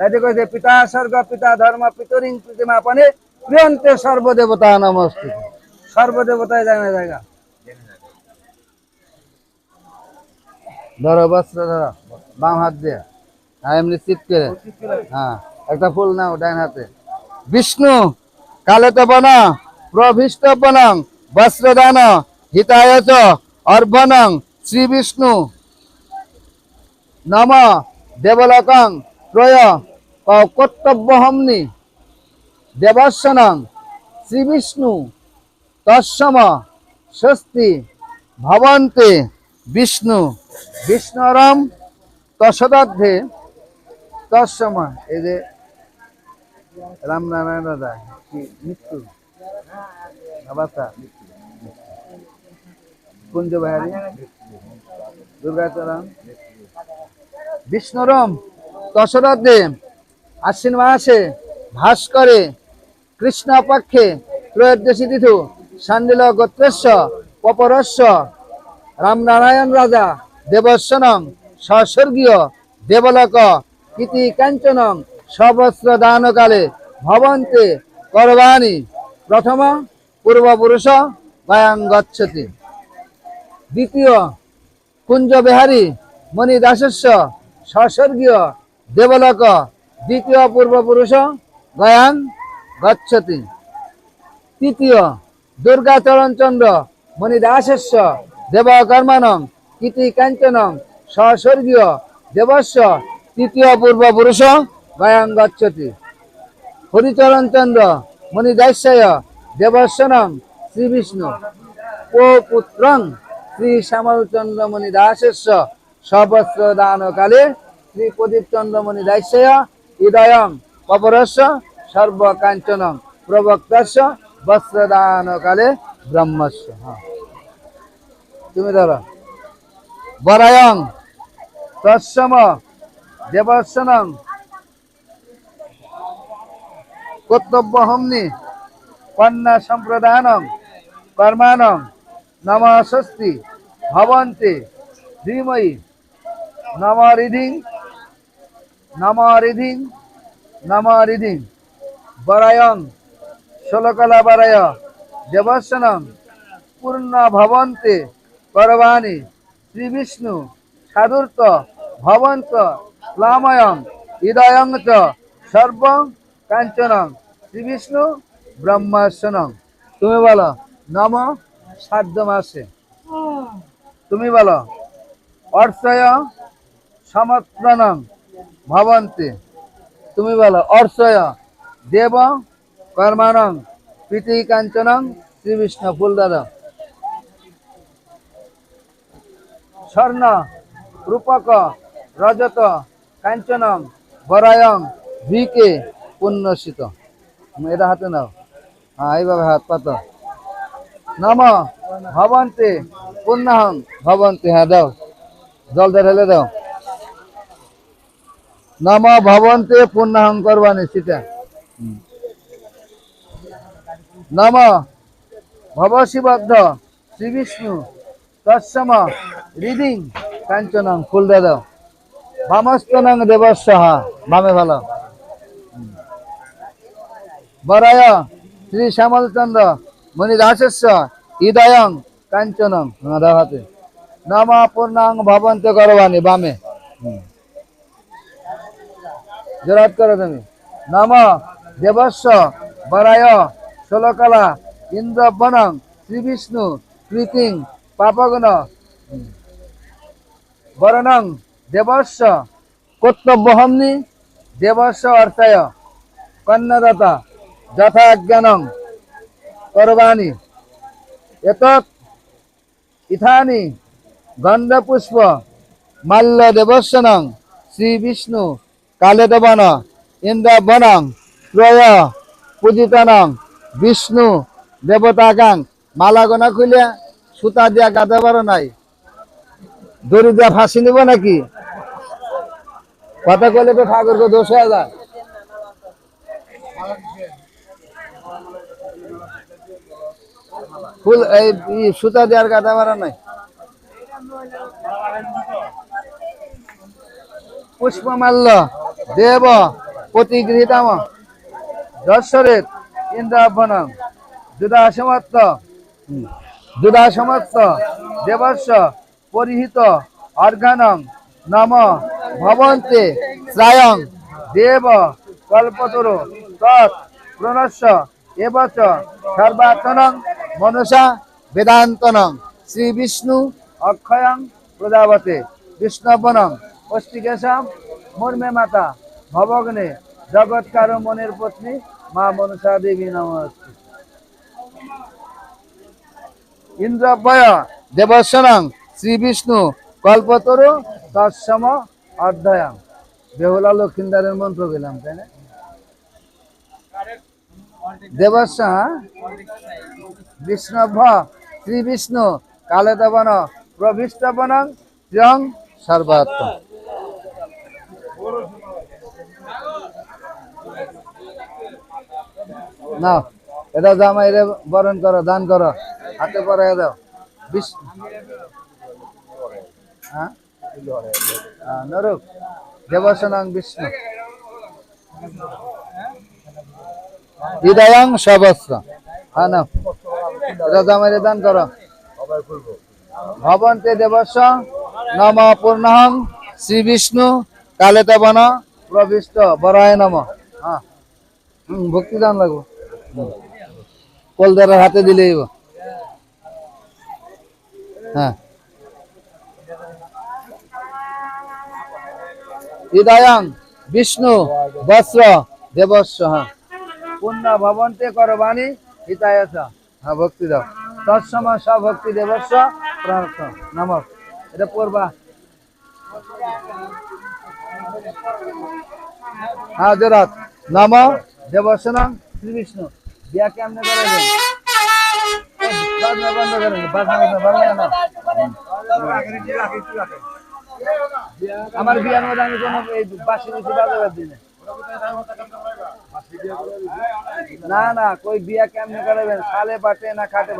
তাইতে কইছে পিতা স্বর্গ, পিতা ধর্ম, পিতরিং প্রতিমা পানে প্রিয়ন্তে সর্বদেবতা নমস্তে। সর্বদেবতায় জানা জায়গা। ধরো, বস্ত্র ধরো, বাম হাত দিয়ে। হ্যাঁ এমনি চিপ হ্যাঁ একটা ফুল নাও ডাইন হাতে। বিষ্ণু, কালে তো বন, প্রভিষ্ট বনং, বস্ত্রদান হিতায় চ অর্ভনং শ্রী বিষ্ণু নম দেবলকং ত্রয় কর্তব্যহমনি। দেবর্ষণং শ্রী বিষ্ণু তৎসম স্বস্তি ভবন্তে বিষ্ণু। বিষ্ণুরম তসদার্ধে তৎসময় এই যে রামনারায়ণ দাদা মৃত্যু? কুঞ্জ বাহারি দুর্গাচরণ। বিষ্ণুরম দশরথে আশ্বিন মাসে ভাস্করে কৃষ্ণ পক্ষে ত্রয়োদশী তিথু, সান্ডিল গোত্রস্য পপরস্য রামনারায়ণ রাজা, দেবস্বনং, সস্বর্গীয় দেবলোক, কীতি কাঞ্চনং সবস্ত্র দানকালে ভবন্তে করবাণী। প্রথম পূর্বপুরুষ গায়াং গচ্ছতি দ্বিতীয় কুঞ্জ বিহারী মণি দাসস্য সস্বর্গীয় দেবলোক দ্বিতীয় পূর্বপুরুষ গয়ান গচ্ছতি। তৃতীয় দুর্গাচরণ চন্দ্র মণি দাসস্য দেবকর্মানং কীতি কাঞ্চনং সস্বর্গীয় দেবস্য। তৃতীয় পূর্বপুরুষ গয়াং গচ্ছতি। হরিচরণ চন্দ্র মণি দাস্যয় দেবস্বনং শ্রী বিষ্ণু ও পুত্রং শ্রী শ্যামল চন্দ্রমণি দাসস্য সবস্ত্র দান কালে শ্রী প্রদীপ চন্দ্রমণি দাস্যয় হৃদয়ং পপরস্য সর্বকাঞ্চনং প্রবক্তস্য বস্ত্রদান কালে ব্রহ্মস্য। হ্যাঁ। তুমি ধরো। বরায়ং তৎসম দেবর্ষণং কর্তব্য হমনি কন্যা সম্প্রদানং কর্মাণং নম স্বস্তি ভবন্তে ধীময়ী নম রিধিং নম রিধিং নম রিধিং বরায়ং ষোলকলা বরায় দেবর্ষণং পূর্ণ ভবন্তে করবাণী শ্রী বিষ্ণু সাধুর্ত ভবন্ত, প্লাময়ং, হৃদয়ং চ, সর্ব কাঞ্চনং শ্রী বিষ্ণু ব্রহ্মাসনং তুমি বলো, নম সাধ্য মাসে তুমি বলো, অর্চয় সমত্রণং ভবন্তে। তুমি বলো, অর্চয়, দেব কর্মাণং প্রীতি কাঞ্চনং, শ্রী বিষ্ণু ফুল দাদা স্বর্ণ, রূপক, রজত, কাঞ্চনং, বরায়ং ভিকে পুণ্যসিত। এটা হাতে নাও। হ্যাঁ এইভাবে হাত পাত। নম, ভবন্তে, পুণ্যহং, ভবন্তে। হ্যাঁ দাও। জল ঢেলে দাও। নম ভবন্তে পুণ্যহং করবানি সেটা। নম ভবশিবদ্ধ শ্রী বিষ্ণু তৎসম হৃদিং কাঞ্চনং ফুল দিয়ে দাও বামস্তনং দেবস্য হা বামে ভালো বরায় শ্রী শ্যামল চন্দ্র মণি দাসস্য হৃদয়ং কাঞ্চনং হাতে নম পূর্ণাং ভবন্ত করবানি বামে হুম। জোরাত করো তুমি নম, দেবস্য, বরায়, ষোলকলা ইন্দ্রবনং শ্রী বিষ্ণু কৃতিং পাপগণ। বরণং, দেবস্য, কর্তব্যহমনি, দেবস্য অর্থায়, কন্যাদাতা, যথাজ্ঞানং, করবাণী। এতৎ ইথানি, গন্ধপুষ্প, মাল্য দেবস্যনং শ্রী বিষ্ণু কালেদবন, ইন্দ্রবনং, ত্রয়, পূজিতনং, বিষ্ণু, দেবতাগাং মালা গোনা খুলে সুতা দিয়া গাঁথা পারো নাই। দড়ি দিয়া ফাঁসি নিব নাকি? কথা কইলে তো ঠাকুরকে দোষ হয়ে যায়। ফুল, এই সুতা দেওয়ার গাঁথা পারো নাই। পুষ্পমাল্য দেব প্রতিগৃহীতাম যশ্বরের ইন্দ্রাভ্যনং যুদাসমত্ত যুদাসমত্ত দেবস্য পরিহিত অর্ঘানং নম ভবন্তে শ্রায়ং। দেব কল্পতরু তৎ প্রণস্য এবচ সর্বাত্মনং মনসা বেদান্তনং। শ্রী বিষ্ণু অক্ষয়ং প্রজাপতে। বিষ্ণবনং অষ্টিকেশাম মুর্মে মাতা, ভবগ্নে, জগৎকার মনের পত্নী, মা মনসা দেবী নমস্তে। ইন্দ্রভয় দেবস্বনং শ্রী বিষ্ণু কল্পতরু তৎসম অধ্যয়ন বেহুলা লক্ষিন্দারের মন্ত্র গেলাম তাই না? দেবস্ব হ্যাঁ? বিষ্ণভ শ্রী বিষ্ণু কালে দেবন প্রবিষ্টবন ত্রিয়ং সর্বাত্ম। না এটা জামাই রে বরণ করো দান করো। হাতে পরে দাও। বিষ্ণু হ্যাঁ? হ্যাঁ, নরক। দেবসনং বিষ্ণু। হৃদয়ং সবস্র হ্যাঁ না এটা জামাই দান করো। ভবন্তে দেবস্ব নম পূর্ণহং শ্রী বিষ্ণু কালে তবন প্রবিষ্ট বরায় নম। হ্যাঁ। ভক্তি দান লাগবো। কলদারের হাতে দিলে হ্যাঁ। হৃদয়ং বিষ্ণু বস্ত্র দেবস্ব হ্যাঁ। পুণ্য ভবন্তে করবাণী হিতায়স হ্যাঁ ভক্তি দাও। তৎসম ভক্তি দেবস্ব প্রার্থ। নমঃ। এটা পড়বা। হ্যাঁ জোরাত। নম। দেবসনং শ্রী বিষ্ণু বিয়া কেমনে করাবেন বাজনা বন্ধ করেন, বাজনা বাজনা না? আমার বিয়ার মধ্যে আমি কোনো এই বাসি বেশি বাজাবার দিই না। না কই বিয়া কেমনে করাবেন? খালে বাটে না খাটে